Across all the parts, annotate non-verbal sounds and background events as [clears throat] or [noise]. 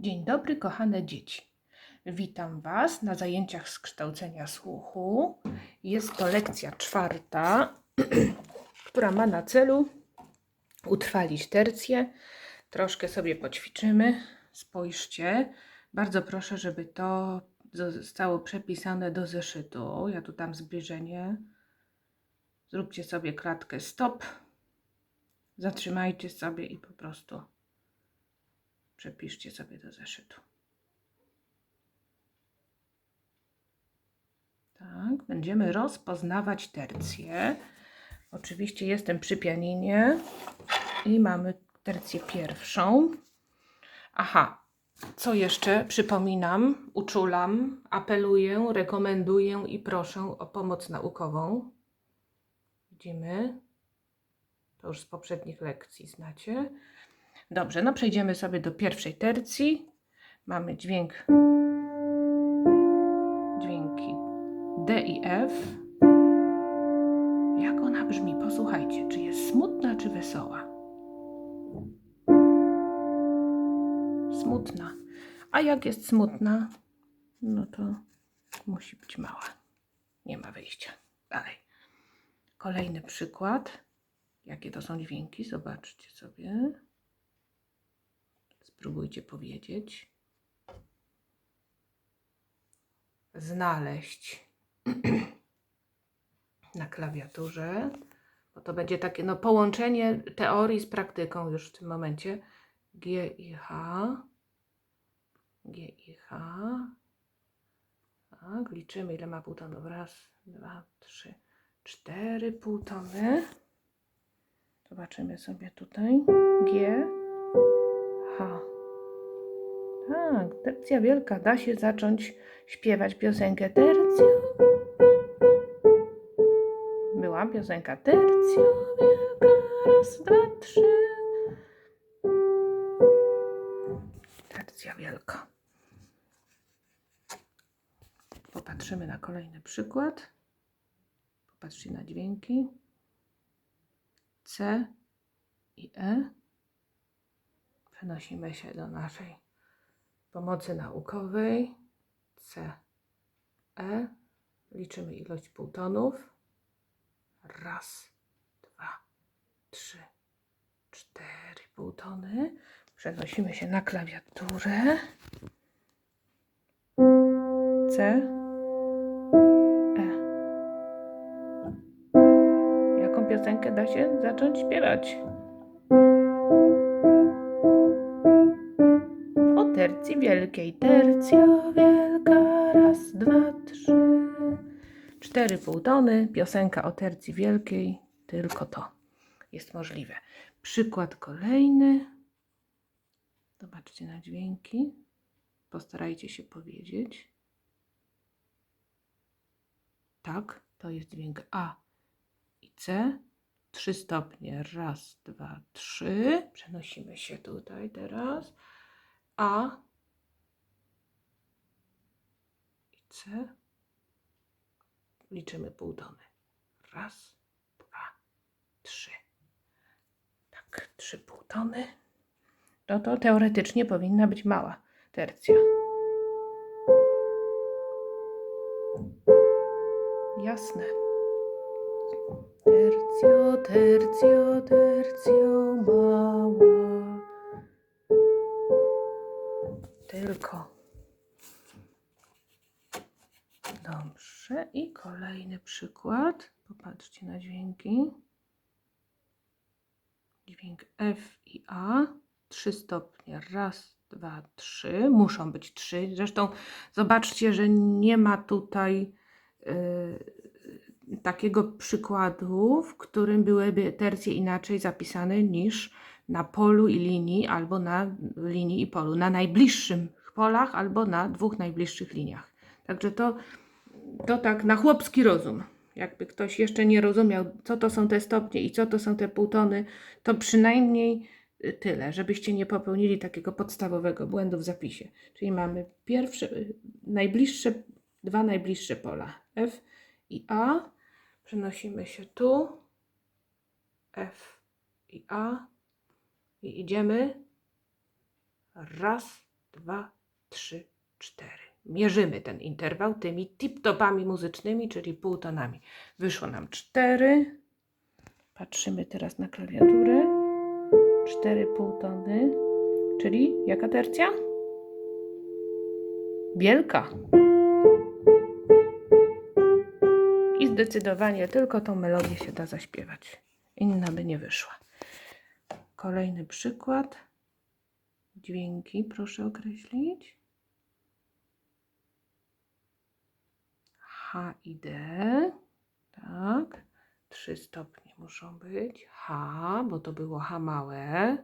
Dzień dobry, kochane dzieci. Witam Was na zajęciach z kształcenia słuchu. Jest to lekcja czwarta, [clears throat] która ma na celu utrwalić tercję. Troszkę sobie poćwiczymy. Spójrzcie. Bardzo proszę, żeby to zostało przepisane do zeszytu. Ja tu dam zbliżenie. Zróbcie sobie klatkę stop. Zatrzymajcie sobie i po prostu przepiszcie sobie do zeszytu. Tak, będziemy rozpoznawać tercję. Oczywiście jestem przy pianinie i mamy tercję pierwszą. Aha, co jeszcze przypominam, uczulam, apeluję, rekomenduję i proszę o pomoc naukową. Widzimy? To już z poprzednich lekcji znacie. Dobrze, no przejdziemy sobie do pierwszej tercji. Mamy dźwięk, dźwięki D i F. Jak ona brzmi? Posłuchajcie, czy jest smutna, czy wesoła? Smutna. A jak jest smutna, no to musi być mała. Nie ma wyjścia. Dalej. Kolejny przykład. Jakie to są dźwięki? Zobaczcie sobie. Spróbujcie powiedzieć. Znaleźć [clears throat] na klawiaturze, bo to będzie takie no, połączenie teorii z praktyką już w tym momencie. G i H. G i H. Tak, liczymy ile ma półtonów. Raz, dwa, trzy, cztery półtony. Zobaczymy sobie tutaj. G, H. Tak, tercja wielka. Da się zacząć śpiewać piosenkę tercjo. Była piosenka tercjo wielka. Raz, dwa, trzy. Tercja wielka. Popatrzymy na kolejny przykład. Popatrzcie na dźwięki. C i E. Przenosimy się do naszej pomocy naukowej. C, E. Liczymy ilość półtonów. Raz, dwa, trzy, cztery półtony. Przenosimy się na klawiaturę. C, E. Jaką piosenkę da się zacząć śpiewać? Tercji wielkiej. Tercja wielka. Raz, dwa, trzy. Cztery półtony. Piosenka o tercji wielkiej. Tylko to jest możliwe. Przykład kolejny. Zobaczcie na dźwięki. Postarajcie się powiedzieć. Tak, to jest dźwięk A i C. Trzy stopnie. Raz, dwa, trzy. Przenosimy się tutaj teraz. A Liczymy półtony. Raz, dwa, trzy. Tak, trzy półtony. No to teoretycznie powinna być mała tercja. Jasne. Tercjo, tercjo, tercjo, mała. Tylko. Dobrze. I kolejny przykład. Popatrzcie na dźwięki. Dźwięk F i A. Trzy stopnie. Raz, dwa, trzy. Muszą być trzy. Zresztą zobaczcie, że nie ma tutaj y, takiego przykładu, w którym byłyby tercje inaczej zapisane niż na polu i linii, albo na linii i polu. Na najbliższych polach, albo na dwóch najbliższych liniach. Także to, to tak na chłopski rozum. Jakby ktoś jeszcze nie rozumiał, co to są te stopnie i co to są te półtony, to przynajmniej y, tyle, żebyście nie popełnili takiego podstawowego błędu w zapisie. Czyli mamy pierwsze, y, najbliższe, dwa najbliższe pola F i A. Przenosimy się tu. F i A. I idziemy. Raz, dwa, trzy, cztery. Mierzymy ten interwał tymi tip-topami muzycznymi, czyli półtonami. Wyszło nam cztery. Patrzymy teraz na klawiaturę. Cztery półtony, czyli jaka tercja? Wielka. I zdecydowanie tylko tą melodię się da zaśpiewać. Inna by nie wyszła. Kolejny przykład. Dźwięki proszę określić. H i D. Tak. Trzy stopnie muszą być. H, bo to było H małe.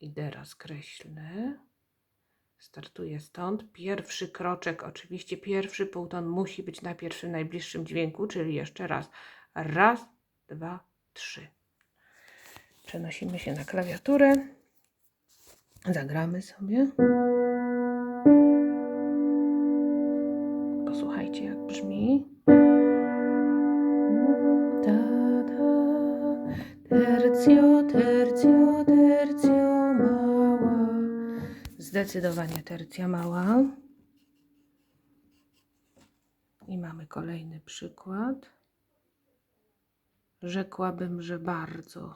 I D rozkreślę. Startuję stąd. Pierwszy kroczek, oczywiście pierwszy półton musi być na pierwszym najbliższym dźwięku, czyli jeszcze raz. Raz, dwa, trzy. Przenosimy się na klawiaturę. Zagramy sobie. Posłuchajcie, jak brzmi. Ta, ta, tercio, tercio, tercio mała. Zdecydowanie tercja mała. I mamy kolejny przykład. Rzekłabym, że bardzo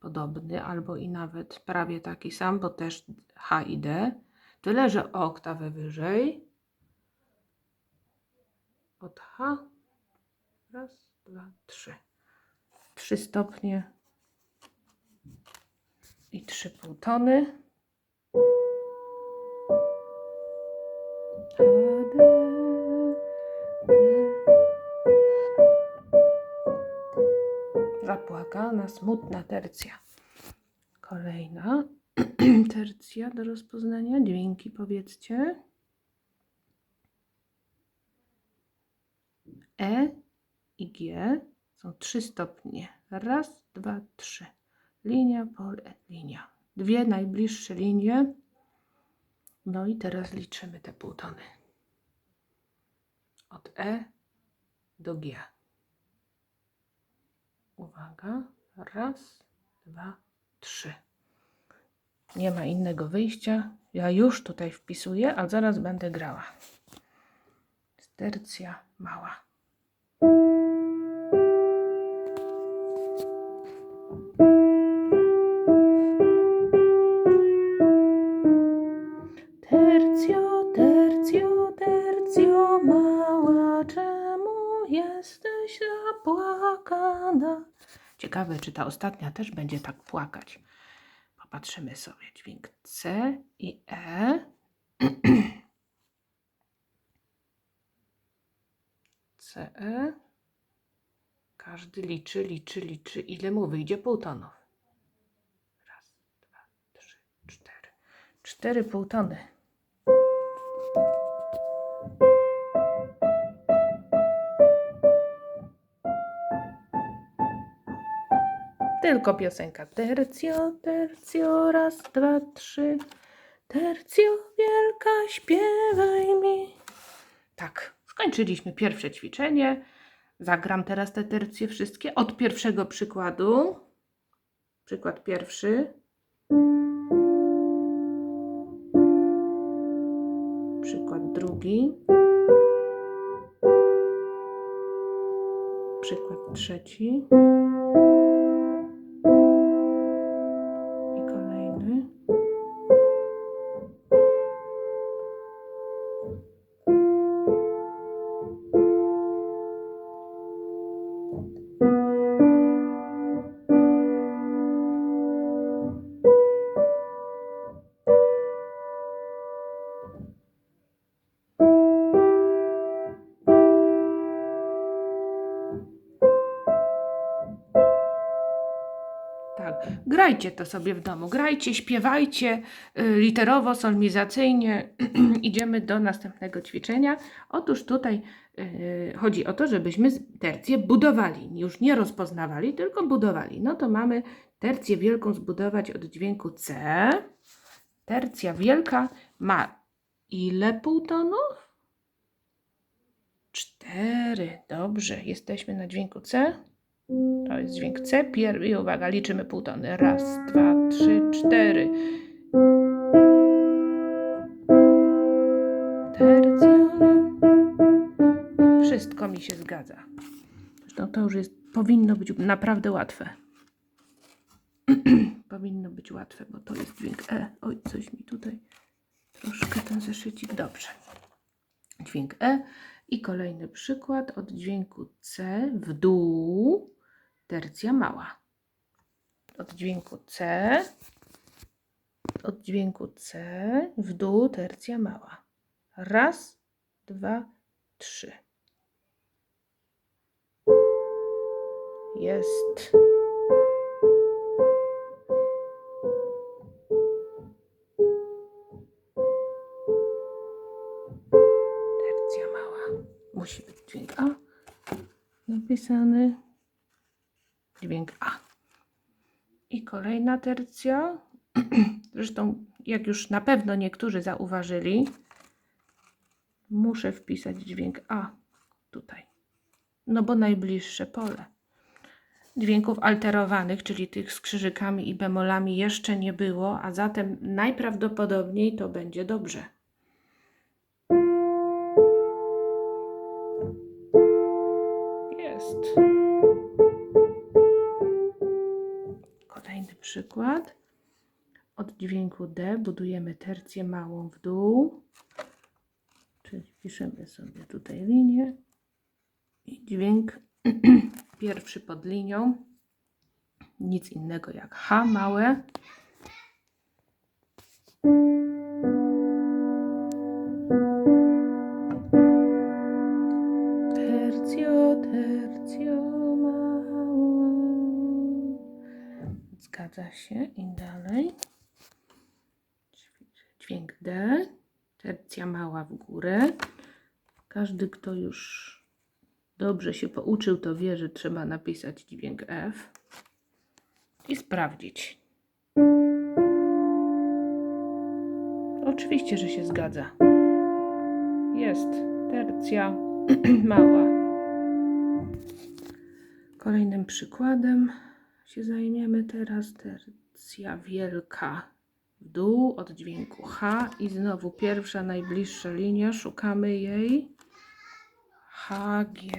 podobny, albo i nawet prawie taki sam, bo też H i D. Tyle, że o oktawę wyżej. Od H. Raz, dwa, trzy. Trzy stopnie i trzy półtony. Zapłakana, smutna tercja. Kolejna [clears throat] tercja do rozpoznania. Dźwięki powiedzcie. E i G są trzy stopnie. Raz, dwa, trzy. Linia, pole, linia. Dwie najbliższe linie. No i teraz liczymy te półtony. Od E do G. Uwaga. Raz, dwa, trzy. Nie ma innego wyjścia. Ja już tutaj wpisuję, a zaraz będę grała. Tercja mała. Ciekawe, czy ta ostatnia też będzie tak płakać. Popatrzymy sobie. Dźwięk C i E. [clears throat] C, E. Każdy liczy, liczy, liczy, ile mu wyjdzie półtonów. Raz, dwa, trzy, cztery. Cztery półtony. Tylko piosenka. Tercio, tercio, raz, dwa, trzy. Tercio, wielka, śpiewaj mi. Tak, skończyliśmy pierwsze ćwiczenie. Zagram teraz te tercje wszystkie od pierwszego przykładu. Przykład pierwszy. Przykład drugi. Przykład trzeci. Grajcie to sobie w domu, grajcie, śpiewajcie y, literowo, solmizacyjnie. [clears throat] Idziemy do następnego ćwiczenia. Otóż tutaj y, chodzi o to, żebyśmy tercję budowali. Już nie rozpoznawali, tylko budowali. No to mamy tercję wielką zbudować od dźwięku C. Tercja wielka ma ile półtonów? Cztery. Dobrze, jesteśmy na dźwięku C. To jest dźwięk C. Pier I uwaga, liczymy pół tony. Raz, dwa, trzy, cztery. Tercjone. Wszystko mi się zgadza. Zresztą to już jest, powinno być naprawdę łatwe. [clears throat] powinno być łatwe, bo to jest dźwięk E. Oj, coś mi tutaj troszkę ten zeszycik. Dobrze. Dźwięk E. I kolejny przykład od dźwięku C w dół, tercja mała. Od dźwięku C, od dźwięku C w dół, tercja mała. Raz, dwa, trzy. Jest. Dźwięk A napisany. Dźwięk A. I kolejna tercja. [clears throat] Zresztą, jak już na pewno niektórzy zauważyli, muszę wpisać dźwięk A tutaj. No bo najbliższe pole. Dźwięków alterowanych, czyli tych z krzyżykami i bemolami jeszcze nie było, a zatem najprawdopodobniej to będzie dobrze. Jest. Kolejny przykład. Od dźwięku D budujemy tercję małą w dół. Czyli piszemy sobie tutaj linię. I dźwięk [clears throat] pierwszy pod linią. Nic innego jak H małe. Zgadza się. I dalej. Dźwięk D. Tercja mała w górę. Każdy, kto już dobrze się pouczył, to wie, że trzeba napisać dźwięk F i sprawdzić. Oczywiście, że się zgadza. Jest tercja [clears throat] mała. Kolejnym przykładem się zajmiemy teraz tercja wielka w dół od dźwięku H i znowu pierwsza najbliższa linia, szukamy jej. HG.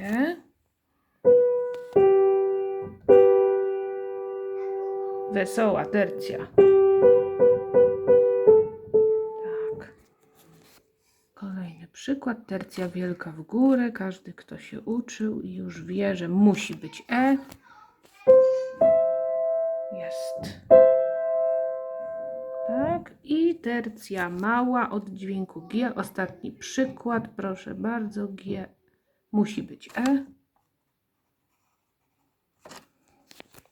Wesoła tercja. Tak. Kolejny przykład. Tercja wielka w górę. Każdy, kto się uczył i już wie, że musi być E. Jest. Tak. I tercja mała od dźwięku G. Ostatni przykład. Proszę bardzo. G musi być E.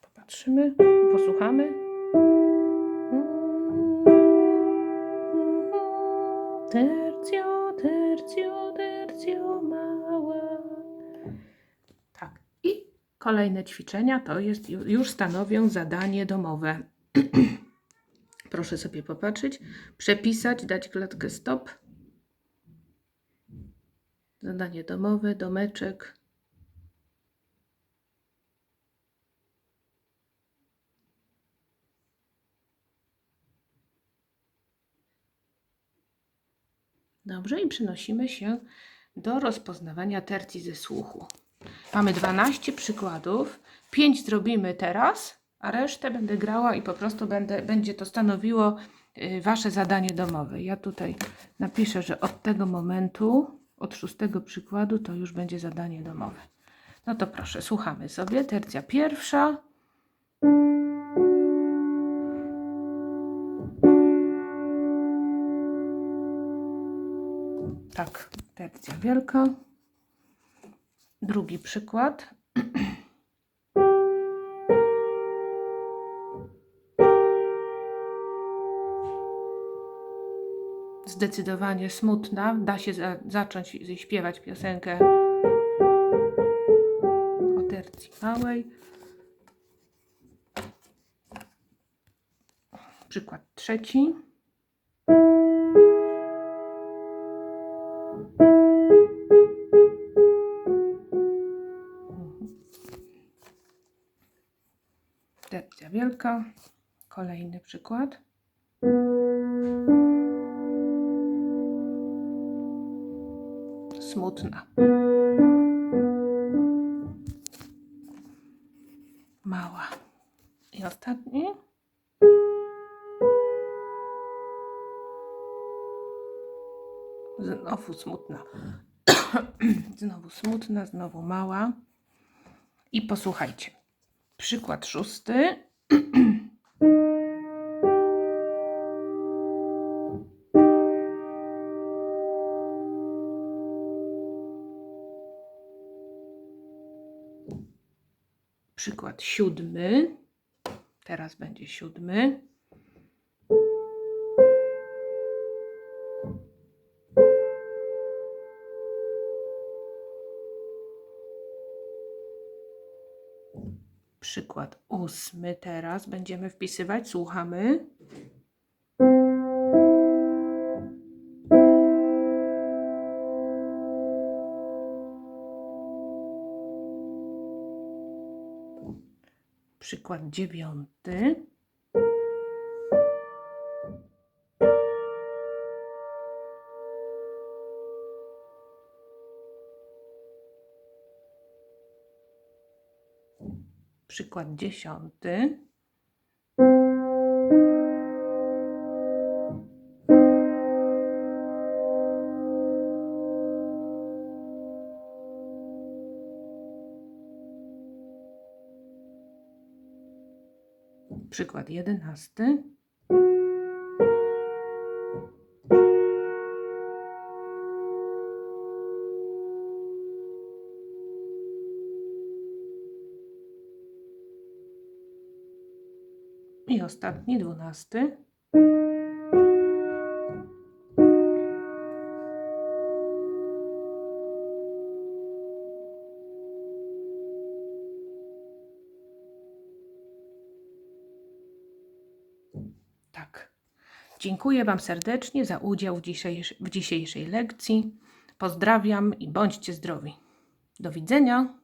Popatrzymy, posłuchamy. Tercjo, tercjo, tercjo mała. Kolejne ćwiczenia to jest ju- już stanowią zadanie domowe. [clears throat] Proszę sobie popatrzeć, przepisać, dać klatkę stop. Zadanie domowe, domeczek. Dobrze, i przenosimy się do rozpoznawania tercji ze słuchu. Mamy 12 przykładów. 5 zrobimy teraz, a resztę będę grała i po prostu będę, będzie to stanowiło y, Wasze zadanie domowe. Ja tutaj napiszę, że od tego momentu, od szóstego przykładu, to już będzie zadanie domowe. No to proszę, słuchamy sobie. Tercja pierwsza. Tak, tercja wielka. Drugi przykład. Zdecydowanie smutna. Da się za, zacząć śpiewać piosenkę o tercji małej. Przykład trzeci. wielka. Kolejny przykład. Smutna. Mała. I ostatni. Znowu smutna. [clears throat] znowu smutna, znowu mała. I posłuchajcie. Przykład szósty Przykład siódmy. Teraz będzie siódmy. Przykład ósmy teraz będziemy wpisywać. Słuchamy. Przykład dziewiąty. Przykład dziesiąty. Przykład jedenasty. I ostatni, dwunasty. Dziękuję Wam serdecznie za udział w w dzisiejszej lekcji. Pozdrawiam i bądźcie zdrowi. Do widzenia.